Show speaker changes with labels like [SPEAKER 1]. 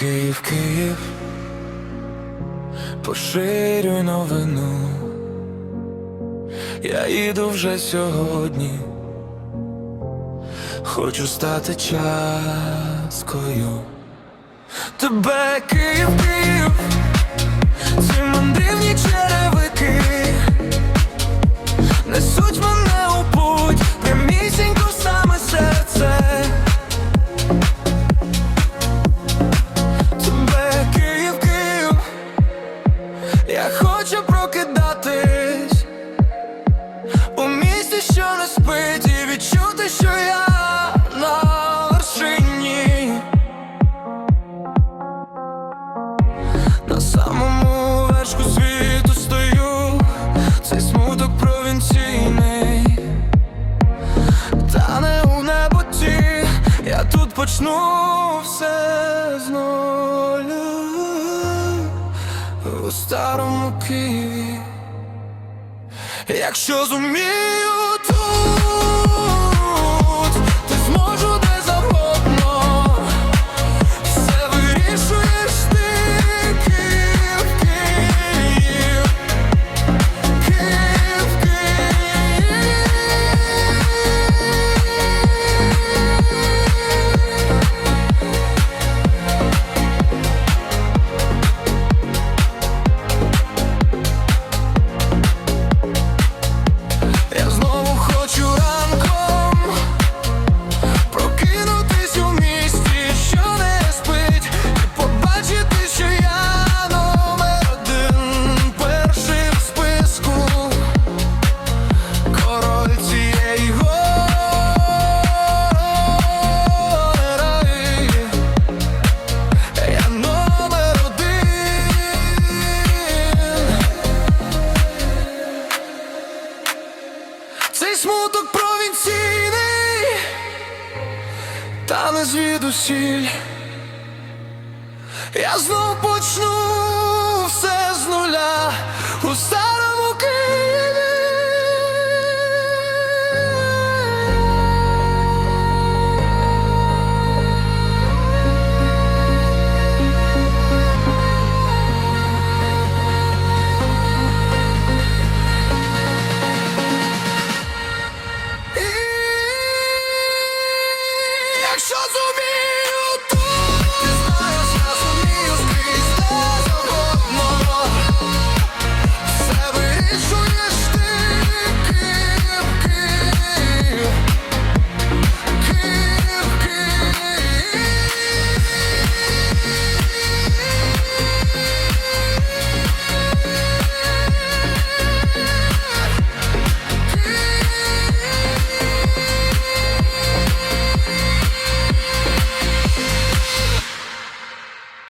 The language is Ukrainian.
[SPEAKER 1] Київ, Київ, поширюй новину, я їду вже сьогодні, хочу стати часткою. Тебе, Київ, Київ. почну все з нулю у старому Києві, якщо зумію то Цей смуток провінційний, та не звідусіль, я знов почну все з нуля. у